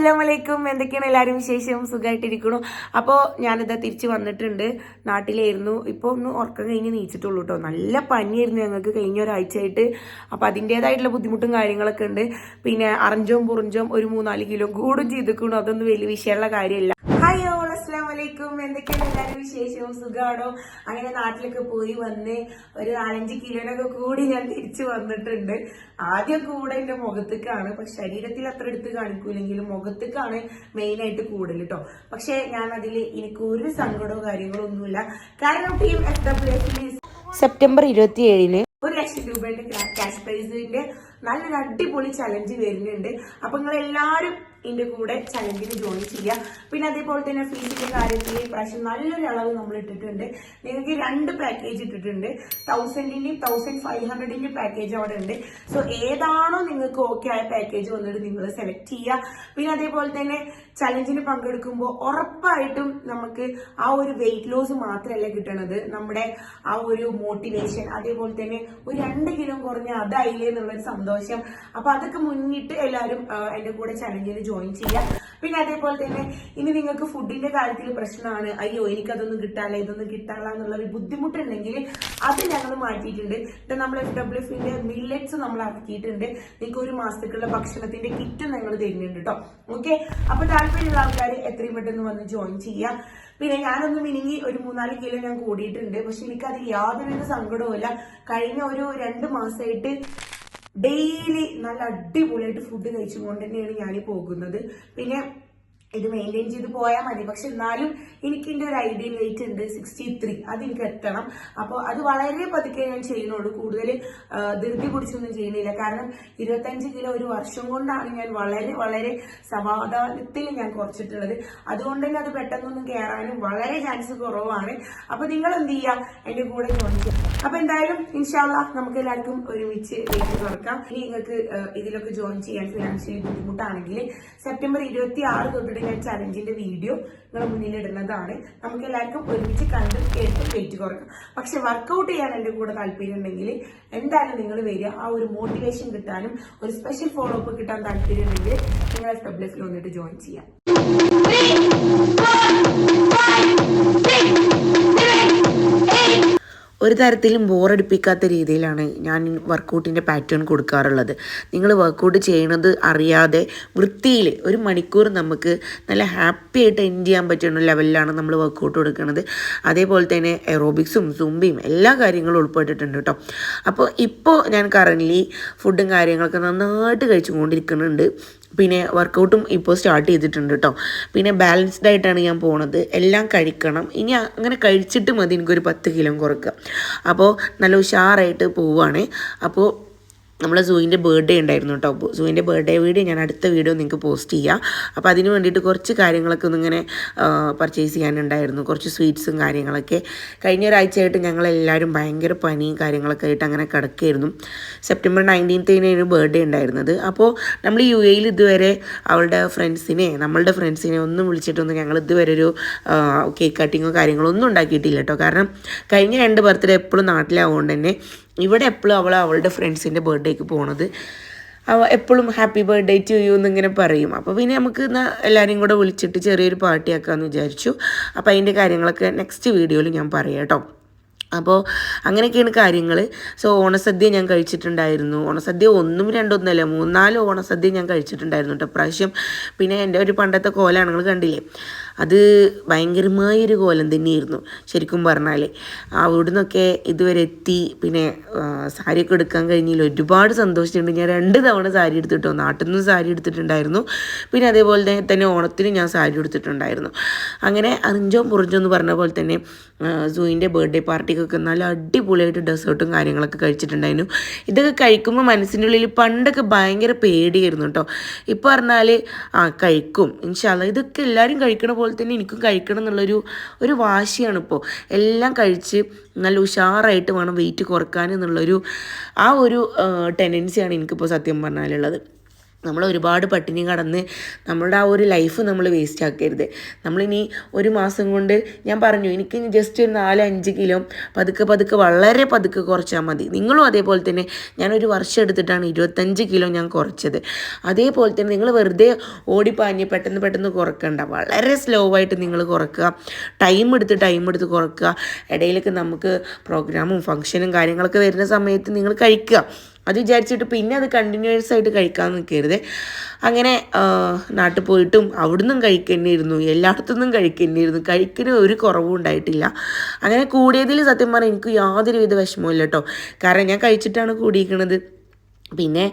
അസ്സാം വലൈക്കും എന്തൊക്കെയാണ് എല്ലാവരും വിശേഷം? സുഖമായിട്ടിരിക്കണു അപ്പോൾ ഞാനിതാ തിരിച്ച് വന്നിട്ടുണ്ട്. നാട്ടിലായിരുന്നു. ഇപ്പോൾ ഒന്ന് ഉറക്കം കഴിഞ്ഞ് നീച്ചിട്ടുള്ളൂ കേട്ടോ നല്ല പനിയായിരുന്നു ഞങ്ങൾക്ക് കഴിഞ്ഞ ഒരാഴ്ചയായിട്ട്. അപ്പോൾ അതിന്റേതായിട്ടുള്ള ബുദ്ധിമുട്ടും കാര്യങ്ങളൊക്കെ ഉണ്ട്. പിന്നെ അറഞ്ചോം പുറഞ്ചോം ഒരു മൂന്നാൽ കിലോ കൂടും ചെയ്തിക്കണു അതൊന്നും വലിയ വിഷയമുള്ള കാര്യമില്ല. അസ്സാം വലൈക്കും എന്തൊക്കെയാണ് എല്ലാവരും വിശേഷവും? സുഖമാണോ അങ്ങനെ നാട്ടിലൊക്കെ പോയി വന്ന് ഒരു നാലഞ്ച് കിലോനൊക്കെ കൂടി ഞാൻ തിരിച്ചു വന്നിട്ടുണ്ട്. ആദ്യം കൂടെ എന്റെ മുഖത്തേക്കാണ്. പക്ഷെ ശരീരത്തിൽ അത്ര എടുത്ത് കാണിക്കൂലെങ്കിലും മുഖത്തേക്കാണ് മെയിൻ ആയിട്ട് കൂടുതൽ കേട്ടോ പക്ഷെ ഞാൻ അതിൽ എനിക്ക് ഒരു സങ്കടമോ കാര്യങ്ങളോ ഒന്നുമില്ല. കാരണം ടീം ഡബ്ല്യു എഫിന് സെപ്റ്റംബർ ഇരുപത്തി ഏഴിന് ഒരു ലക്ഷം രൂപയുടെ ക്യാഷ് പ്രൈസിന്റെ നല്ലൊരു അടിപൊളി ചലഞ്ച് വരുന്നുണ്ട്. അപ്പൊ നിങ്ങൾ എല്ലാവരും ഇതിന്റെ കൂടെ ചലഞ്ചിന് ജോയിൻ ചെയ്യുക. പിന്നെ അതേപോലെ തന്നെ ഫീസിന്റെ കാര്യത്തിൽ ഇപ്രാവശ്യം നല്ലൊരു അളവ് നമ്മൾ ഇട്ടിട്ടുണ്ട്. നിങ്ങൾക്ക് രണ്ട് പാക്കേജ് ഇട്ടിട്ടുണ്ട്. തൗസൻഡിന്റെയും തൗസൻഡ് ഫൈവ് ഹൺഡ്രഡിന്റെയും പാക്കേജ് അവിടെ ഉണ്ട്. സോ ഏതാണോ നിങ്ങൾക്ക് ഓക്കെ ആയ പാക്കേജ് വന്നിട്ട് നിങ്ങൾ സെലക്ട് ചെയ്യുക. പിന്നെ അതേപോലെ തന്നെ ചലഞ്ചിന് പങ്കെടുക്കുമ്പോൾ ഉറപ്പായിട്ടും നമുക്ക് ആ ഒരു വെയിറ്റ് ലോസ് മാത്രമല്ല കിട്ടണത്. നമ്മുടെ ആ ഒരു മോട്ടിവേഷൻ അതേപോലെ തന്നെ ഒരു രണ്ട് കിലോ കുറഞ്ഞ അതായില്ലേ എന്നുള്ളൊരു സന്തോഷം. അപ്പൊ അതൊക്കെ മുന്നിട്ട് എല്ലാവരും എന്റെ കൂടെ ചലഞ്ചിന് ജോയിൻ ചെയ്യാം. പിന്നെ അതേപോലെ തന്നെ ഇനി നിങ്ങൾക്ക് ഫുഡിന്റെ കാര്യത്തിൽ പ്രശ്നമാണ്. അയ്യോ എനിക്കതൊന്നും കിട്ടാല്ല ഇതൊന്നും കിട്ടാല്ല എന്നുള്ള ഒരു ബുദ്ധിമുട്ടുണ്ടെങ്കിൽ അത് ഞങ്ങൾ മാറ്റിയിട്ടുണ്ട്. നമ്മൾ എഫ് ഡബ്ല്യു എഫിന്റെ മില്ലറ്റ്സ് നമ്മൾ ആക്കിയിട്ടുണ്ട്. നിങ്ങൾക്ക് ഒരു മാസത്തേക്കുള്ള ഭക്ഷണത്തിന്റെ കിറ്റ് ഞങ്ങൾ തരുന്നുണ്ട് കേട്ടോ ഓക്കെ അപ്പൊ താല്പര്യമുള്ള ആൾക്കാർ എത്രയും പെട്ടെന്ന് വന്ന് ജോയിൻ ചെയ്യാം. പിന്നെ ഞാനൊന്നും മിനിങ്ങി ഒരു മൂന്നാൽ കിലോ ഞാൻ കൂടിയിട്ടുണ്ട്. പക്ഷെ എനിക്കത് യാതൊരു സങ്കടവുമില്ല. കഴിഞ്ഞ ഒരു രണ്ട് മാസമായിട്ട് ഡെയിലി നല്ല അടിപൊളിയായിട്ട് ഫുഡ് കഴിച്ചുകൊണ്ട് തന്നെയാണ് ഞാൻ പോകുന്നത്. പിന്നെ ഇത് മെയിന്റെയിൻ ചെയ്ത് പോയാൽ മതി. പക്ഷെ എന്നാലും എനിക്ക് എന്റെ ഒരു ഐഡിയൽ വെയിറ്റ് ഉണ്ട്. സിക്സ്റ്റി ത്രീ അത് എനിക്ക് എത്തണം. അപ്പോൾ അത് വളരെ പതുക്കെ ഞാൻ ചെയ്യുന്നുള്ളൂ. കൂടുതൽ ധൃതി പിടിച്ചൊന്നും ചെയ്യുന്നില്ല. കാരണം ഇരുപത്തഞ്ച് കിലോ ഒരു വർഷം കൊണ്ടാണ് ഞാൻ വളരെ വളരെ സമാധാനത്തിൽ ഞാൻ കുറച്ചിട്ടുള്ളത്. അതുകൊണ്ട് തന്നെ അത് പെട്ടെന്നൊന്നും കയറാനും വളരെ ചാൻസ് കുറവാണ്. അപ്പോൾ നിങ്ങൾ എന്ത് ചെയ്യുക എന്റെ കൂടെ ജോയിൻ അപ്പൊ എന്തായാലും ഇൻഷാല്ല നമുക്ക് എല്ലാവർക്കും ഒരുമിച്ച് വീട്ടിൽ തുറക്കാം. ഇനി നിങ്ങൾക്ക് ഇതിലൊക്കെ ജോയിൻ ചെയ്യാൻ ഫിനാൻഷ്യലി ബുദ്ധിമുട്ടാണെങ്കിൽ സെപ്റ്റംബർ ഇരുപത്തി ആറ് തൊട്ടിട്ട് ഞാൻ ചലഞ്ചിന്റെ വീഡിയോ നിങ്ങളുടെ മുന്നിൽ ഇടുന്നതാണ്. നമുക്ക് എല്ലാവർക്കും ഒരുമിച്ച് കണ്ട് കേട്ട് വെയിറ്റ് കുറക്കാം. പക്ഷെ വർക്കൗട്ട് ചെയ്യാൻ എന്റെ കൂടെ താല്പര്യം ഉണ്ടെങ്കിൽ എന്തായാലും നിങ്ങൾ വരിക. ആ ഒരു മോട്ടിവേഷൻ കിട്ടാനും ഒരു സ്പെഷ്യൽ ഫോളോ അപ്പ് കിട്ടാൻ താല്പര്യം ഉണ്ടെങ്കിൽ നിങ്ങൾ എഫ് ഡബ്ല്യു എഫിൽ വന്നിട്ട് ജോയിൻ ചെയ്യാം. ഒരു തരത്തിലും ബോറടിപ്പിക്കാത്ത രീതിയിലാണ് ഞാൻ വർക്കൗട്ടിന്റെ പാറ്റേൺ കൊടുക്കാറുള്ളത്. നിങ്ങൾ വർക്കൗട്ട് ചെയ്യണത് അറിയാതെ വൃത്തിയിൽ ഒരു മണിക്കൂർ നമുക്ക് നല്ല ഹാപ്പി ആയിട്ട് എൻഡ് ചെയ്യാൻ പറ്റുന്ന ലെവലിലാണ് നമ്മൾ വർക്കൗട്ട് കൊടുക്കുന്നത് അതേപോലെ തന്നെ എറോബിക്സും സുംബിയും എല്ലാ കാര്യങ്ങളും ഉൾപ്പെട്ടിട്ടുണ്ട് കേട്ടോ. അപ്പോൾ ഇപ്പോൾ ഞാൻ കറന്റ്ലി ഫുഡും കാര്യങ്ങളൊക്കെ നന്നായിട്ട് കഴിച്ചുകൊണ്ടിരിക്കുന്നുണ്ട്. പിന്നെ വർക്കൗട്ടും ഇപ്പോൾ സ്റ്റാർട്ട് ചെയ്തിട്ടുണ്ട് കേട്ടോ പിന്നെ ബാലൻസ്ഡ് ആയിട്ടാണ് ഞാൻ പോണത്. എല്ലാം കഴിക്കണം. ഇനി അങ്ങനെ കഴിച്ചിട്ട് മതി എനിക്കൊരു പത്ത് കിലോ കുറക്കുക അപ്പോൾ നല്ല ഉഷാറായിട്ട് പോവുകയാണ് അപ്പോൾ നമ്മളെ സൂവിന്റെ ബർത്ത്ഡേ ഉണ്ടായിരുന്നു കേട്ടോ. സൂവിന്റെ ബർത്ത്ഡേ വീഡിയോ ഞാൻ അടുത്ത വീഡിയോ നിങ്ങൾക്ക് പോസ്റ്റ് ചെയ്യാം. അപ്പോൾ അതിന് വേണ്ടിയിട്ട് കുറച്ച് കാര്യങ്ങളൊക്കെ ഒന്നിങ്ങനെ പർച്ചേസ് ചെയ്യാനുണ്ടായിരുന്നു. കുറച്ച് സ്വീറ്റ്സും കാര്യങ്ങളൊക്കെ. കഴിഞ്ഞ ഒരാഴ്ചയായിട്ട് ഞങ്ങളെല്ലാവരും ഭയങ്കര പനിയും കാര്യങ്ങളൊക്കെ ആയിട്ട് അങ്ങനെ കിടക്കുകയായിരുന്നു സെപ്റ്റംബർ നയന്റീൻത്തിനായിരുന്നു ബർത്ത്ഡേ ഉണ്ടായിരുന്നത്. അപ്പോൾ നമ്മൾ യു എയിൽ ഇതുവരെ അവളുടെ ഫ്രണ്ട്സിനെ നമ്മളുടെ ഫ്രണ്ട്സിനെ ഒന്നും വിളിച്ചിട്ടൊന്നും ഞങ്ങൾ ഇതുവരെ ഒരു കേക്ക് കട്ടിങ്ങോ കാര്യങ്ങളോ ഒന്നും ഉണ്ടാക്കിയിട്ടില്ല കേട്ടോ. കാരണം കഴിഞ്ഞ രണ്ട് ബർത്ത്ഡേ എപ്പോഴും നാട്ടിലാവുകൊണ്ട് തന്നെ ഇവിടെ എപ്പോഴും അവൾ അവളുടെ ഫ്രണ്ട്സിന്റെ ബർത്ത്ഡേക്ക് പോണത്. അവ എപ്പോഴും ഹാപ്പി ബർത്ത്ഡേ ടു യു എന്നിങ്ങനെ പറയും. അപ്പോൾ പിന്നെ നമുക്ക് എന്നാൽ എല്ലാവരെയും കൂടെ വിളിച്ചിട്ട് ചെറിയൊരു പാർട്ടി ആക്കാമെന്ന് വിചാരിച്ചു. അപ്പോൾ അതിന്റെ കാര്യങ്ങളൊക്കെ നെക്സ്റ്റ് വീഡിയോയിൽ ഞാൻ പറയാം കേട്ടോ അപ്പോൾ അങ്ങനെയൊക്കെയാണ് കാര്യങ്ങൾ സോ ഓണസദ്യ ഞാൻ കഴിച്ചിട്ടുണ്ടായിരുന്നു. ഓണസദ്യ ഒന്നും രണ്ടൊന്നല്ല മൂന്നാൽ ഓണസദ്യ ഞാൻ കഴിച്ചിട്ടുണ്ടായിരുന്നു കേട്ടോ പ്രാവശ്യം പിന്നെ എന്റെ ഒരു പണ്ടത്തെ കോലാണ് നിങ്ങൾ കണ്ടില്ലേ? അത് ഭയങ്കരമായൊരു കോലം തന്നെയായിരുന്നു ശരിക്കും പറഞ്ഞാൽ അവിടുന്നൊക്കെ ഇതുവരെ എത്തി പിന്നെ സാരിയൊക്കെ എടുക്കാൻ കഴിഞ്ഞില്ല. ഒരുപാട് സന്തോഷിച്ചിട്ടുണ്ട് ഞാൻ രണ്ട് തവണ സാരി എടുത്തിട്ടോ നാട്ടിൽ നിന്നും സാരി എടുത്തിട്ടുണ്ടായിരുന്നു. പിന്നെ അതേപോലെ തന്നെ ഓണത്തിന് ഞാൻ സാരി എടുത്തിട്ടുണ്ടായിരുന്നു. അങ്ങനെ അഞ്ചോ പുറഞ്ചോ എന്ന് പറഞ്ഞ പോലെ തന്നെ സൂയിന്റെ ബർത്ത്ഡേ പാർട്ടിക്കൊക്കെ നല്ല അടിപൊളിയായിട്ട് ഡെസേർട്ടും കാര്യങ്ങളൊക്കെ കഴിച്ചിട്ടുണ്ടായിരുന്നു. ഇതൊക്കെ കഴിക്കുമ്പോൾ മനസ്സിന്റെ ഉള്ളിൽ പണ്ടൊക്കെ ഭയങ്കര പേടിയായിരുന്നു കേട്ടോ ഇപ്പോൾ പറഞ്ഞാൽ ആ കഴിക്കും. ഇൻഷാല്ല ഇതൊക്കെ എല്ലാവരും കഴിക്കണ പോലെ തന്നെ എനിക്കും കഴിക്കണം എന്നുള്ളൊരു ഒരു വാശിയാണ് ഇപ്പോൾ എല്ലാം കഴിച്ച് നല്ല ഉഷാറായിട്ട് വേണം വെയിറ്റ് കുറയ്ക്കാൻ എന്നുള്ളൊരു ആ ഒരു ടെൻഡൻസിയാണ് എനിക്കിപ്പോൾ സത്യം പറഞ്ഞാലുള്ളത്. നമ്മൾ ഒരുപാട് പട്ടിണി കടന്ന് നമ്മളുടെ ആ ഒരു ലൈഫ് നമ്മൾ വേസ്റ്റ് ആക്കരുത്. നമ്മളിനി ഒരു മാസം കൊണ്ട് ഞാൻ പറഞ്ഞു എനിക്ക് ജസ്റ്റ് ഒരു നാല് അഞ്ച് കിലോ പതുക്കെ പതുക്കെ വളരെ പതുക്കെ കുറച്ചാൽ മതി. നിങ്ങളും അതേപോലെ തന്നെ ഞാനൊരു വർഷം എടുത്തിട്ടാണ് ഇരുപത്തഞ്ച് കിലോ ഞാൻ കുറച്ചത്. അതേപോലെ തന്നെ നിങ്ങൾ വെറുതെ ഓടിപ്പാഞ്ഞ് പെട്ടെന്ന് പെട്ടെന്ന് കുറക്കണ്ട. വളരെ സ്ലോ ആയിട്ട് നിങ്ങൾ കുറക്കുക. ടൈം എടുത്ത് ടൈം എടുത്ത് കുറക്കുക. ഇടയിലൊക്കെ നമുക്ക് പ്രോഗ്രാമും ഫംഗ്ഷനും കാര്യങ്ങളൊക്കെ വരുന്ന സമയത്ത് നിങ്ങൾ കഴിക്കുക. അത് വിചാരിച്ചിട്ട് പിന്നെ അത് കണ്ടിന്യൂസ് ആയിട്ട് കഴിക്കാൻ നിൽക്കരുത്. അങ്ങനെ നാട്ടിൽ പോയിട്ടും അവിടുന്നും കഴിക്കേണ്ടിയിരുന്നു എല്ലായിടത്തുനിന്നും കഴിക്കേണ്ടിയിരുന്നു. കഴിക്കുന്ന ഒരു കുറവും ഉണ്ടായിട്ടില്ല. അങ്ങനെ കൂടിയതിൽ സത്യം പറഞ്ഞാൽ എനിക്ക് യാതൊരുവിധ വിഷമവും ഇല്ല കേട്ടോ. കാരണം ഞാൻ കഴിച്ചിട്ടാണ് കൂടിയിരിക്കുന്നത് പിന്നെ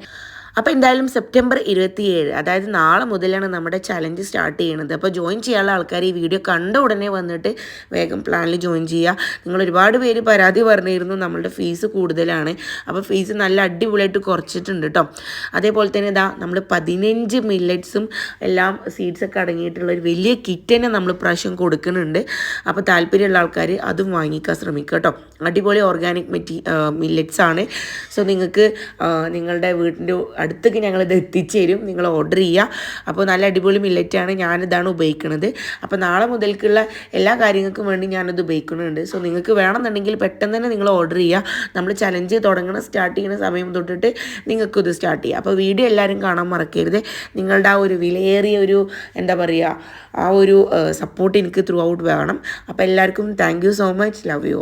അപ്പോൾ എന്തായാലും സെപ്റ്റംബർ ഇരുപത്തിയേഴ് അതായത് നാളെ മുതലാണ് നമ്മുടെ ചലഞ്ച് സ്റ്റാർട്ട് ചെയ്യണത്. അപ്പോൾ ജോയിൻ ചെയ്യാനുള്ള ആൾക്കാർ ഈ വീഡിയോ കണ്ട ഉടനെ വന്നിട്ട് വേഗം പ്ലാനിൽ ജോയിൻ ചെയ്യുക. നിങ്ങൾ ഒരുപാട് പേര് പരാതി പറഞ്ഞിരുന്നു നമ്മളുടെ ഫീസ് കൂടുതലാണ്. അപ്പോൾ ഫീസ് നല്ല അടിപൊളിയായിട്ട് കുറച്ചിട്ടുണ്ട് കേട്ടോ അതേപോലെ തന്നെ ഇതാ നമ്മൾ പതിനഞ്ച് മില്ലറ്റ്സും എല്ലാം സീഡ്സൊക്കെ അടങ്ങിയിട്ടുള്ള ഒരു വലിയ കിറ്റ് തന്നെ നമ്മൾ പ്രാവശ്യം കൊടുക്കുന്നുണ്ട്. അപ്പോൾ താല്പര്യമുള്ള ആൾക്കാർ അതും വാങ്ങിക്കാൻ ശ്രമിക്കുക കേട്ടോ അടിപൊളി ഓർഗാനിക് മെറ്റീ മില്ലറ്റ്സ് ആണ്. സോ നിങ്ങൾക്ക് നിങ്ങളുടെ വീടിന്റെ അടുത്തേക്ക് ഞങ്ങളിത് എത്തിച്ചു തരും. നിങ്ങൾ ഓർഡർ ചെയ്യുക അപ്പോൾ നല്ല അടിപൊളി മില്ലറ്റാണ് ഞാനിതാണ് ഉപയോഗിക്കുന്നത് അപ്പോൾ നാളെ മുതൽക്കുള്ള എല്ലാ കാര്യങ്ങൾക്കും വേണ്ടി ഞാനത് ഉപയോഗിക്കുന്നുണ്ട്. സോ നിങ്ങൾക്ക് വേണമെന്നുണ്ടെങ്കിൽ പെട്ടെന്ന് തന്നെ നിങ്ങൾ ഓർഡർ ചെയ്യുക നമ്മൾ ചലഞ്ച് തുടങ്ങുന്ന സ്റ്റാർട്ട് ചെയ്യുന്ന സമയം തൊട്ടിട്ട് നിങ്ങൾക്കിത് സ്റ്റാർട്ട് ചെയ്യാം. അപ്പോൾ വീഡിയോ എല്ലാവരും കാണാൻ മറക്കരുത്. നിങ്ങളുടെ ആ ഒരു വിലയേറിയ ഒരു എന്താ പറയുക ആ ഒരു സപ്പോർട്ട് എനിക്ക് ത്രൂ ഔട്ട് വേണം. അപ്പോൾ എല്ലാവർക്കും thank so much love you